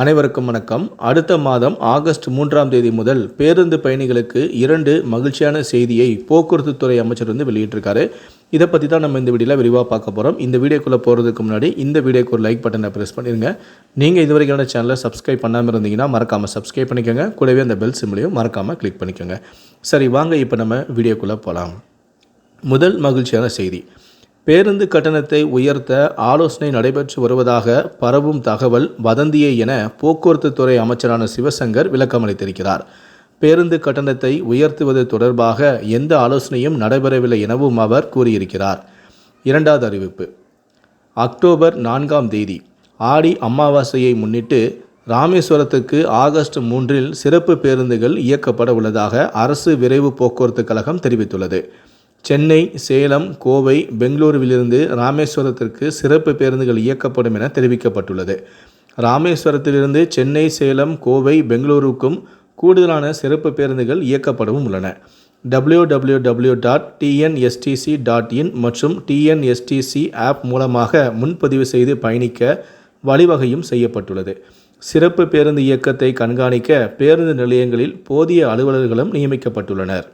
அனைவருக்கும் வணக்கம். அடுத்த மாதம் ஆகஸ்ட் மூன்றாம் தேதி முதல் பேருந்து பயணிகளுக்கு இரண்டு மகிழ்ச்சியான செய்தியை போக்குவரத்து துறை அமைச்சர் வந்து வெளியிட்டிருக்காரு. இதை பற்றி தான் நம்ம இந்த வீடியோவில் விரிவாக பார்க்க போகிறோம் இந்த வீடியோக்குள்ளே போகிறதுக்கு முன்னாடி இந்த வீடியோக்கு ஒரு லைக் பட்டனை ப்ரெஸ் பண்ணிடுங்க நீங்கள் இது சேனலை சப்ஸ்கிரைப் பண்ணாமல் இருந்தீங்கன்னா மறக்காமல் சப்ஸ்கிரைப் பண்ணிக்கோங்க. கூடவே அந்த பெல் சிம்லையும் மறக்காமல் கிளிக் பண்ணிக்கோங்க. சரி வாங்க இப்போ நம்ம வீடியோக்குள்ளே போகலாம் முதல் மகிழ்ச்சியான செய்தி. பேருந்து கட்டணத்தை உயர்த்த ஆலோசனை நடைபெற்று வருவதாக பரவும் தகவல் வதந்தியே என போக்குவரத்து துறை அமைச்சரான சிவசங்கர் விளக்கமளித்திருக்கிறார் பேருந்து கட்டணத்தை உயர்த்துவது தொடர்பாக எந்த ஆலோசனையும் நடைபெறவில்லை எனவும் அவர் கூறியிருக்கிறார். இரண்டாவது அறிவிப்பு. அக்டோபர் நான்காம் தேதி ஆடி அமாவாசையை முன்னிட்டு ராமேஸ்வரத்துக்கு ஆகஸ்ட் மூன்றில் சிறப்பு பேருந்துகள் இயக்கப்பட உள்ளதாக அரசு விரைவு போக்குவரத்து கழகம் தெரிவித்துள்ளது. சென்னை சேலம் கோவை பெங்களூருவிலிருந்து ராமேஸ்வரத்திற்கு சிறப்பு பேருந்துகள் இயக்கப்படும் என தெரிவிக்கப்பட்டுள்ளது. ராமேஸ்வரத்திலிருந்து சென்னை சேலம் கோவை பெங்களூருக்கும் கூடுதலான சிறப்பு பேருந்துகள் இயக்கப்படவும் உள்ளன. W W W dot TNSTC dot in மற்றும் டிஎன்எஸ்டிசி ஆப் மூலமாக முன்பதிவு செய்து பயணிக்க வழிவகையும் செய்யப்பட்டுள்ளது. சிறப்பு பேருந்து இயக்கத்தை கண்காணிக்க பேருந்து நிலையங்களில் போதிய அலுவலர்களும் நியமிக்கப்பட்டுள்ளனர்.